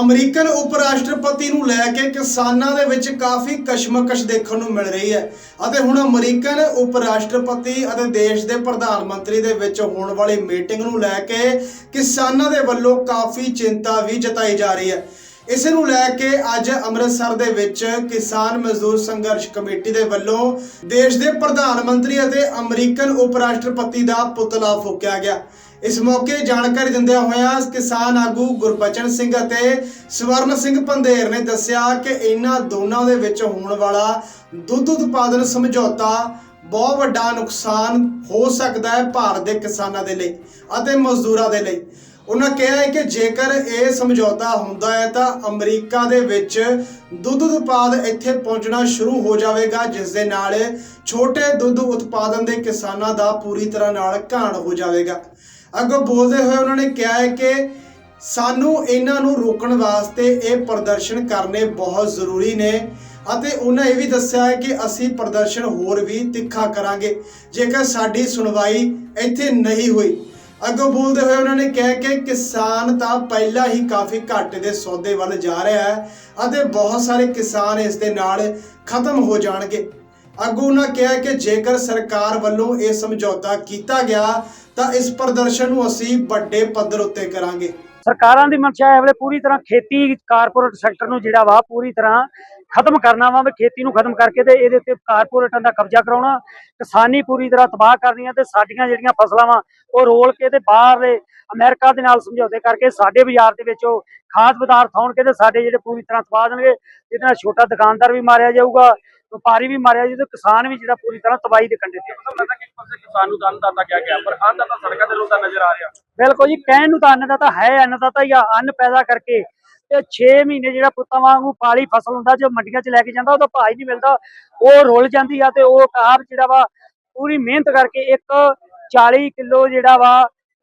American ਉਪ ਰਾਸ਼ਟਰਪਤੀ ਨੂੰ ਲੈ ਕੇ ਕਿਸਾਨਾਂ ਦੇ ਵਿੱਚ ਕਾਫੀ ਕਸ਼ਮਕਸ਼ ਦੇਖਣ ਨੂੰ ਮਿਲ ਰਹੀ ਹੈ। ਅਤੇ ਹੁਣ ਅਮਰੀਕਨ ਉਪ ਰਾਸ਼ਟਰਪਤੀ ਅਤੇ ਦੇਸ਼ ਦੇ ਪ੍ਰਧਾਨ ਮੰਤਰੀ ਦੇ ਵਿੱਚ ਹੋਣ ਵਾਲੀ ਮੀਟਿੰਗ ਨੂੰ ਲੈ ਕੇ ਕਿਸਾਨਾਂ ਦੇ ਵੱਲੋਂ ਕਾਫੀ ਚਿੰਤਾ ਵੀ ਜਤਾਈ ਜਾ ਰਹੀ ਹੈ। ਇਸ ਨੂੰ ਲੈ ਕੇ ਅੱਜ ਅੰਮ੍ਰਿਤਸਰ ਦੇ ਵਿੱਚ ਕਿਸਾਨ ਮਜ਼ਦੂਰ ਸੰਘਰਸ਼ ਕਮੇਟੀ ਦੇ ਵੱਲੋਂ ਦੇਸ਼ ਦੇ ਪ੍ਰਧਾਨ ਮੰਤਰੀ ਅਤੇ ਅਮਰੀਕਨ ਉਪ ਰਾਸ਼ਟਰਪਤੀ ਦਾ ਪੁਤਲਾ ਫੂਕਿਆ ਗਿਆ। ਇਸ ਮੌਕੇ ਜਾਣਕਾਰੀ ਦਿੰਦਿਆਂ ਹੋਇਆਂ ਕਿਸਾਨ ਆਗੂ ਗੁਰਬਚਨ ਸਿੰਘ ਅਤੇ ਸਵਰਨ ਸਿੰਘ ਪੰਧੇਰ ਨੇ ਦੱਸਿਆ ਕਿ ਇਹਨਾਂ ਦੋਨਾਂ ਦੇ ਵਿੱਚ ਹੋਣ ਵਾਲਾ ਦੁੱਧ ਉਤਪਾਦਨ ਸਮਝੌਤਾ ਬਹੁਤ ਵੱਡਾ ਨੁਕਸਾਨ ਹੋ ਸਕਦਾ ਹੈ ਭਾਰਤ ਦੇ ਕਿਸਾਨਾਂ ਦੇ ਲਈ ਅਤੇ ਮਜ਼ਦੂਰਾਂ ਦੇ ਲਈ। ਉਹਨਾਂ ਕਿਹਾ ਹੈ ਕਿ ਜੇਕਰ ਇਹ ਸਮਝੌਤਾ ਹੁੰਦਾ ਹੈ ਤਾਂ ਅਮਰੀਕਾ ਦੇ ਵਿੱਚ ਦੁੱਧ ਉਤਪਾਦ ਇੱਥੇ ਪਹੁੰਚਣਾ ਸ਼ੁਰੂ ਹੋ ਜਾਵੇਗਾ, ਜਿਸ ਦੇ ਨਾਲ ਛੋਟੇ ਦੁੱਧ ਉਤਪਾਦਨ ਦੇ ਕਿਸਾਨਾਂ ਦਾ ਪੂਰੀ ਤਰ੍ਹਾਂ ਨਾਲ ਘਾਣ ਹੋ ਜਾਵੇਗਾ। ਅੱਗੋਂ ਬੋਲਦੇ ਹੋਏ ਉਹਨਾਂ ਨੇ ਕਿਹਾ ਹੈ ਕਿ ਸਾਨੂੰ ਇਹਨਾਂ ਨੂੰ ਰੋਕਣ ਵਾਸਤੇ ਇਹ ਪ੍ਰਦਰਸ਼ਨ ਕਰਨੇ ਬਹੁਤ ਜ਼ਰੂਰੀ ਨੇ ਅਤੇ ਉਹਨਾਂ ਇਹ ਵੀ ਦੱਸਿਆ ਹੈ ਕਿ ਅਸੀਂ ਪ੍ਰਦਰਸ਼ਨ ਹੋਰ ਵੀ ਤਿੱਖਾ ਕਰਾਂਗੇ। ਜੇਕਰ ਸਾਡੀ ਸੁਣਵਾਈ ਇੱਥੇ ਨਹੀਂ ਹੋਈ ਅੱਗੋਂ ਬੋਲਦੇ ਹੋਏ ਉਹਨਾਂ ਨੇ ਕਿਹਾ ਕਿ ਕਿਸਾਨ ਤਾਂ ਪਹਿਲਾਂ ਹੀ ਕਾਫੀ ਘਾਟੇ ਦੇ ਸੌਦੇ ਵੱਲ ਜਾ ਰਿਹਾ ਹੈ ਅਤੇ ਬਹੁਤ ਸਾਰੇ ਕਿਸਾਨ ਇਸ ਦੇ ਨਾਲ ਖਤਮ ਹੋ ਜਾਣਗੇ। ਅੱਗੋਂ ਉਹਨਾਂ ਕਿਹਾ ਕਿ ਜੇਕਰ ਸਰਕਾਰ ਵੱਲੋਂ ਇਹ ਸਮਝੌਤਾ ਕੀਤਾ ਗਿਆ, ਤਾਂ ਇਸ ਪ੍ਰਦਰਸ਼ਨ ਨੂੰ ਅਸੀਂ ਵੱਡੇ ਪੱਧਰ ਉੱਤੇ ਕਰਾਂਗੇ। ਸਰਕਾਰਾਂ ਦੀ ਮਨਸ਼ਾ ਹੈ ਵੇਲੇ ਪੂਰੀ ਤਰ੍ਹਾਂ ਖੇਤੀ, ਕਾਰਪੋਰੇਟ ਸੈਕਟਰ ਨੂੰ ਜਿਹੜਾ ਵਾ, ਪੂਰੀ ਤਰ੍ਹਾਂ ਖਤਮ ਕਰਨਾ ਵਾ ਵੀ ਖੇਤੀ ਨੂੰ ਖਤਮ ਕਰਕੇ ਤੇ ਇਹਦੇ ਉੱਤੇ ਕਾਰਪੋਰੇਟਾਂ ਦਾ ਕਬਜ਼ਾ ਕਰਾਉਣਾ। ਕਿਸਾਨੀ ਪੂਰੀ ਤਰ੍ਹਾਂ ਤਬਾਹ ਕਰਨੀਆਂ ਤੇ ਸਾਡੀਆਂ ਜਿਹੜੀਆਂ ਫਸਲਾਂ ਵਾ ਉਹ ਰੋਲ ਕੇ ਤੇ ਬਾਹਰਲੇ ਅਮਰੀਕਾ ਦੇ ਨਾਲ ਸਮਝੌਤੇ ਕਰਕੇ ਸਾਡੇ ਬਾਜ਼ਾਰ ਦੇ ਵਿੱਚ ਉਹ ਖਾਦ ਪਦਾਰਥ ਆਉਣਗੇ ਤੇ ਸਾਡੇ ਜਿਹੜੇ ਪੂਰੀ ਤਰ੍ਹਾਂ ਤਬਾਹ ਦੇਣਗੇ ਜਿਹਦੇ ਨਾਲ ਛੋਟਾ ਦੁਕਾਨਦਾਰ ਵੀ ਮਾਰਿਆ ਜਾਊਗਾ ਵਪਾਰੀ ਵੀ ਮਾਰਿਆ ਜਾਊਗਾ ਤੇ ਕਿਸਾਨ ਵੀ ਜਿਹੜਾ ਪੂਰੀ ਤਰ੍ਹਾਂ ਤਬਾਹੀ ਦੇ ਕੰਢੇ ਤੇ ਕਿਸਾਨ ਨੂੰ ਅੰਨਦਾਤਾ ਕਿਹਾ ਗਿਆ ਪਰ ਅੰਨਦਾਤਾ ਸੜਕਾਂ ਤੇ ਲੋਕਾਂ ਨਜ਼ਰ ਆ ਰਿਹਾ। ਬਿਲਕੁਲ ਜੀ ਕਹਿਣ ਨੂੰ ਤਾਂ ਅੰਨਦਾਤਾ ਹੈ ਅੰਨਦਾਤਾ ਹੀ ਆ। ਅੰਨ ਪੈਦਾ ਕਰਕੇ ਤੇ 6 ਮਹੀਨੇ ਜਿਹੜਾ ਪੁੱਤਾਂ ਵਾਂਗੂ ਪਾਲੀ ਫਸਲ ਹੁੰਦਾ, ਜੋ ਮੰਡੀਆਂ 'ਚ ਲੈ ਕੇ ਜਾਂਦਾ, ਉਹਦਾ ਭਾਅ ਹੀ ਨਹੀਂ ਮਿਲਦਾ। ਉਹ ਰੁੱਲ ਜਾਂਦੀ ਆ ਤੇ ਉਹ ਆਪ ਜਿਹੜਾ ਵਾ ਪੂਰੀ ਮਿਹਨਤ ਕਰਕੇ ਇੱਕ 40 ਕਿਲੋ ਜਿਹੜਾ ਵਾ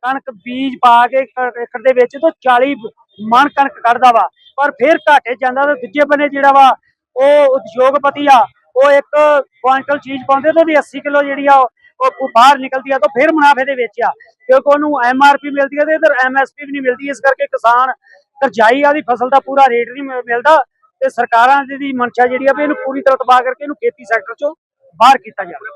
ਕਣਕ ਬੀਜ ਪਾ ਕੇ ਇੱਕ ਏਕੜ ਦੇ ਵਿੱਚ ਤੋਂ 40 ਮਣ ਕਣਕ ਕੱਢਦਾ ਵਾ। ਪਰ ਫਿਰ ਘਾਟੇ ਜਾਂਦਾ ਤੇ ਦੂਜੇ ਬੰਨੇ ਜਿਹੜਾ ਵਾ ਉਹ ਉਦਯੋਗਪਤੀ ਆ, ਉਹ ਇੱਕ ਕੁਆਂਟਲ ਚੀਜ਼ ਪਾਉਂਦੇ ਤੇ ਉਹਦੀ 80 ਕਿਲੋ ਜਿਹੜੀ ਆ, ਉਹ ਬਾਹਰ ਨਿਕਲਦੀ ਆ ਤਾਂ ਫਿਰ ਮੁਨਾਫੇ ਦੇ ਵਿੱਚ ਆ। ਕਿਉਂਕਿ ਉਹਨੂੰ ਐਮਆਰਪੀ ਮਿਲਦੀ ਆ ਤੇ ਇਧਰ ਐਮਐਸਪੀ ਵੀ ਨਹੀਂ ਮਿਲਦੀ, ਇਸ ਕਰਕੇ ਕਿਸਾਨ ਕਰਜਾਈ ਆਦੀ ਫਸਲ ਦਾ ਪੂਰਾ ਰੇਟ ਨਹੀਂ ਮਿਲਦਾ ਤੇ ਸਰਕਾਰਾਂ ਦੀ ਦੀ ਮਨਸ਼ਾ ਜਿਹੜੀ ਆ ਵੀ ਇਹਨੂੰ ਪੂਰੀ ਤਰ੍ਹਾਂ ਤਬਾਹ ਕਰਕੇ ਇਹਨੂੰ ਖੇਤੀ ਸੈਕਟਰ ਚੋਂ ਬਾਹਰ ਕੀਤਾ ਜਾਵੇ।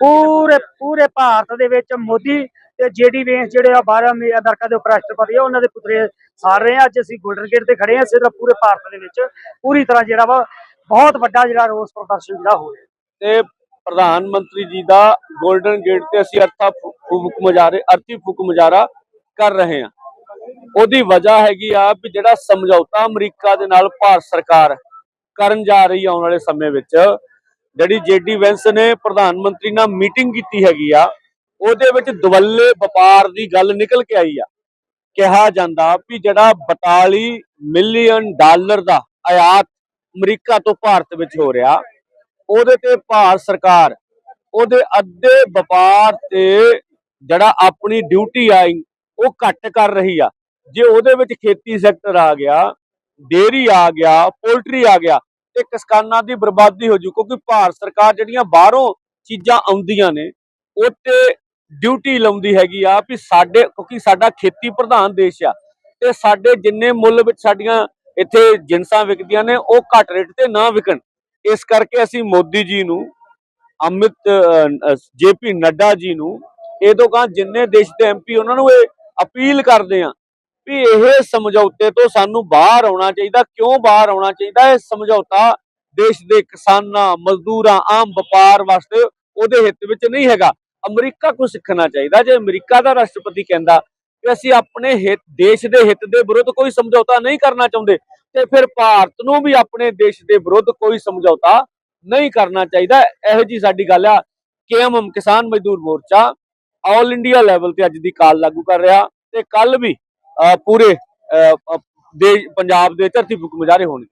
ਪੂਰੇ ਪੂਰੇ ਭਾਰਤ ਦੇ ਵਿੱਚ ਮੋਦੀ ਤੇ ਜੇਡੀ ਵੇਂਸ ਜਿਹੜੇ ਆ ਬਾਹਰ ਅਮੇ- ਅਮਰੀਕਾ ਦੇ ਉਪ ਰਾਸ਼ਟਰਪਤੀ ਆ ਉਹਨਾਂ ਦੇ ਪੁੱਤਰੇ ਸਾਰ ਰਹੇ ਆ। ਅੱਜ ਅਸੀਂ ਗੋਲਡਨ ਗੇਟ ਤੇ ਖੜੇ ਆ ਸਿਰਫ ਪੂਰੇ ਭਾਰਤ ਦੇ ਵਿੱਚ ਪੂਰੀ ਤਰ੍ਹਾਂ ਜਿਹੜਾ ਵਾ ਬਹੁਤ ਵੱਡਾ ਜਿਹੜਾ ਰੋਸ ਪ੍ਰਦਰਸ਼ਨ ਜਿਹੜਾ ਹੋ ਰਿਹਾ। ਤੇ ਪ੍ਰਧਾਨ ਮੰਤਰੀ ਜੀ ਦਾ 골ਡਨ ਗੇਟ ਤੇ ਅਸੀਂ ਅਰਥਾ ਫੂਕ ਮੁਜ਼ਾਰੇ ਅਰਥੀ ਫੂਕ ਮੁਜ਼ਾਰਾ ਕਰ ਰਹੇ ਹਾਂ ਉਹਦੀ ਵਜ੍ਹਾ ਹੈਗੀ ਆ ਵੀ ਜਿਹੜਾ ਸਮਝੌਤਾ ਅਮਰੀਕਾ ਦੇ ਨਾਲ ਭਾਰਤ ਸਰਕਾਰ ਕਰਨ ਜਾ ਰਹੀ ਆਉਣ ਵਾਲੇ ਸਮੇਂ ਵਿੱਚ, ਜਿਹੜੀ ਜੇਡੀ ਵੈਂਸ ਨੇ ਪ੍ਰਧਾਨ ਮੰਤਰੀ ਨਾਲ ਮੀਟਿੰਗ ਕੀਤੀ ਹੈਗੀ ਆ, ਉਹਦੇ ਵਿੱਚ ਦਵੱਲੇ ਵਪਾਰ ਦੀ ਗੱਲ ਨਿਕਲ ਕੇ ਆਈ ਆ। ਕਿਹਾ ਜਾਂਦਾ ਵੀ ਜਿਹੜਾ 42 ਮਿਲੀਅਨ ਡਾਲਰ ਦਾ ਆਯਾਤ ਅਮਰੀਕਾ ਤੋਂ ਭਾਰਤ ਵਿੱਚ ਹੋ ਰਿਹਾ, ਉਹਦੇ ਤੇ ਭਾਰਤ ਸਰਕਾਰ ਉਹਦੇ ਅੱਧੇ ਵਪਾਰ ਤੇ ਜਿਹੜਾ ਆਪਣੀ ਡਿਊਟੀ ਆ ਉਹ ਘੱਟ ਕਰ ਰਹੀ ਆ। ਜੇ ਉਹਦੇ ਵਿੱਚ ਖੇਤੀ ਸੈਕਟਰ ਆ ਗਿਆ ਡੇਰੀ ਆ ਗਿਆ ਪੋਲਟਰੀ ਆ ਗਿਆ, ਤੇ ਕਿਸਾਨਾਂ ਦੀ ਬਰਬਾਦੀ ਹੋ ਜੂ, ਕਿਉਂਕਿ ਭਾਰਤ ਸਰਕਾਰ ਜਿਹੜੀਆਂ ਬਾਹਰੋਂ ਚੀਜ਼ਾਂ ਆਉਂਦੀਆਂ ਨੇ, ਉਹ ਤੇ ਡਿਊਟੀ ਲਾਉਂਦੀ ਹੈਗੀ ਆ ਵੀ ਸਾਡੇ, ਕਿਉਂਕਿ ਸਾਡਾ ਖੇਤੀ ਪ੍ਰਧਾਨ ਦੇਸ਼ ਆ, ਤੇ ਸਾਡੇ ਜਿੰਨੇ ਮੁੱਲ ਵਿੱਚ ਸਾਡੀਆਂ ਇੱਥੇ ਜਿੰਸਾਂ ਵਿਕਦੀਆਂ ਨੇ, ਉਹ ਘੱਟ ਰੇਟ ਤੇ ਨਾ ਵਿਕਣ। ਇਸ ਕਰਕੇ ਅਸੀਂ ਮੋਦੀ ਜੀ ਨੂੰ, ਅਮਿਤ ਜੇਪੀ ਨੱਡਾ ਜੀ ਨੂੰ, ਇਹ ਤੋਂ ਕਹਾਂ ਜਿੰਨੇ ਦੇਸ਼ ਦੇ ਐਮਪੀ ਉਹਨਾਂ ਨੂੰ ਇਹ ਅਪੀਲ ਕਰਦੇ ਆ ਵੀ ਇਹ ਸਮਝੌਤੇ ਤੋਂ ਸਾਨੂੰ ਬਾਹਰ ਆਉਣਾ ਚਾਹੀਦਾ। ਕਿਉਂ ਬਾਹਰ ਆਉਣਾ ਚਾਹੀਦਾ? ਇਹ ਸਮਝੌਤਾ ਦੇਸ਼ ਦੇ ਕਿਸਾਨਾਂ, ਮਜ਼ਦੂਰਾਂ, ਆਮ ਵਪਾਰ ਵਾਸਤੇ ਉਹਦੇ ਹਿੱਤ ਵਿੱਚ ਨਹੀਂ ਹੈਗਾ। ਅਮਰੀਕਾ ਕੋ ਸਿੱਖਣਾ ਚਾਹੀਦਾ। ਜੇ ਅਮਰੀਕਾ ਦਾ ਰਾਸ਼ਟਰਪਤੀ ਕਹਿੰਦਾ ਕਿ ਅਸੀਂ ਆਪਣੇ ਹਿੱਤ, ਦੇਸ਼ ਦੇ ਹਿੱਤ ਦੇ ਵਿਰੁੱਧ ਕੋਈ ਸਮਝੌਤਾ ਨਹੀਂ ਕਰਨਾ ਚਾਹੁੰਦੇ, ਤੇ ਫਿਰ ਭਾਰਤ ਨੂੰ ਵੀ ਆਪਣੇ ਦੇਸ਼ ਦੇ ਵਿਰੁੱਧ ਕੋਈ ਸਮਝੌਤਾ ਨਹੀਂ ਕਰਨਾ ਚਾਹੀਦਾ। ਇਹੋ ਜੀ ਸਾਡੀ ਗੱਲ ਆ। ਕੇਐਮਐਮ ਕਿਸਾਨ ਮਜ਼ਦੂਰ ਮੋਰਚਾ ਆਲ ਇੰਡੀਆ ਲੈਵਲ ਤੇ ਅੱਜ ਦੀ ਕਾਲ ਲਾਗੂ ਕਰ ਰਿਹਾ। ਤੇ ਕੱਲ ਵੀ ਅਹ, ਪੂਰੇ ਅਹ, ਅਹ, ਪੰਜਾਬ ਦੇ ਧਰਤੀ ਫੁਕ ਮੁਜ਼ਾਹਰੇ ਹੋਣਗੇ।